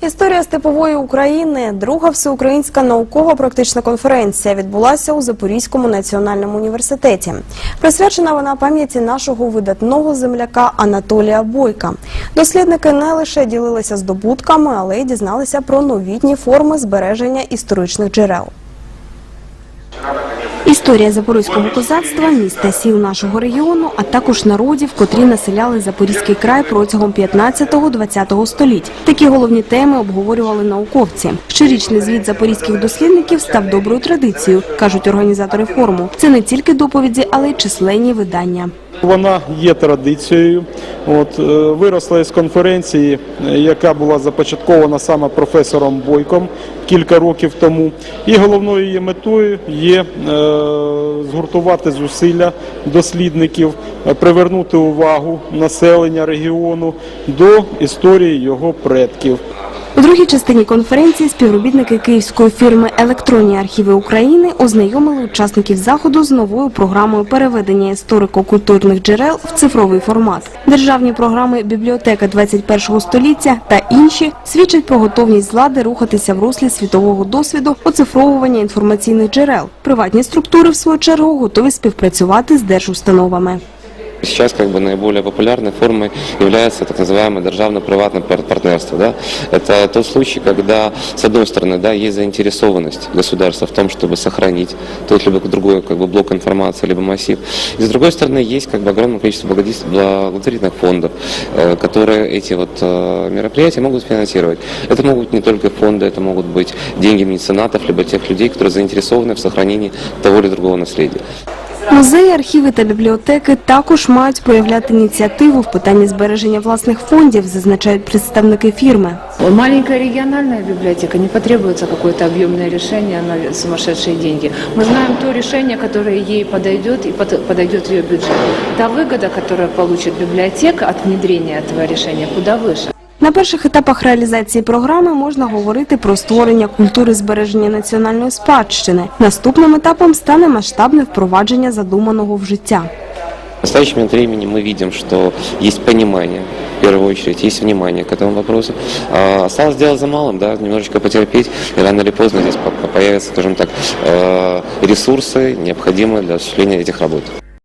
Історія степової України, друга всеукраїнська науково-практична конференція відбулася у Запорізькому національному університеті. Присвячена вона пам'яті нашого видатного земляка Анатолія Бойка. Дослідники не лише ділилися здобутками, але й дізналися про новітні форми збереження історичних джерел. Історія запорізького козацтва, міста сіл нашого регіону, а також народів, котрі населяли Запорізький край протягом 15-20 століть. Такі головні теми обговорювали науковці. Щорічний звіт запорізьких дослідників став доброю традицією, кажуть організатори форуму. Це не тільки доповіді, але й численні видання. Вона є традицією. От, е, виросла із конференції, яка була започаткована саме професором Бойком кілька років тому. І головною її метою є е, згуртувати зусилля дослідників, е, привернути увагу населення регіону до історії його предків. У другій частині конференції співробітники київської фірми Електронні архіви України ознайомили учасників заходу з новою програмою переведення історико-культурних джерел в цифровий формат. Державні програми Бібліотека 21 століття та інші свідчать про готовність влади рухатися в руслі світового досвіду оцифровування інформаційних джерел. Приватні структури, в свою чергу, готові співпрацювати з держустановами. Сейчас как бы наиболее популярной формой является так называемое державно-приватное пар- партнерство. Да? Это тот случай, когда, с одной стороны, да, есть заинтересованность государства в том, чтобы сохранить тот либо другой как бы, блок информации, либо массив. И с другой стороны, есть как бы, огромное количество благотворительных фондов, э, которые эти вот э, мероприятия могут финансировать. Это могут быть не только фонды, это могут быть деньги меценатов, либо тех людей, которые заинтересованы в сохранении того или другого наследия. Музеї, архіви та бібліотеки також мають проявляти ініціативу в питанні збереження власних фондів, зазначають представники фірми. Маленькая региональная библиотека не потребуется какое-то объемное решение на сумасшедшие деньги. Мы знаем то решение, которое ей подойдет и под- подойдет ее бюджет. Та выгода, которую получит библиотека от внедрения этого решения, куда выше. На перших етапах реалізації програми можна говорити про створення культури збереження національної спадщини. Наступним етапом стане масштабне впровадження задуманого в життя. В настоящий момент времени мы видим, что есть понимание, в первую очередь, есть внимание к этому вопросу. А, Осталось дело за малым, да, немножечко потерпеть, и рано или поздно здесь по- по- появятся, скажем так, э, ресурсы, необходимые для осуществления этих работ.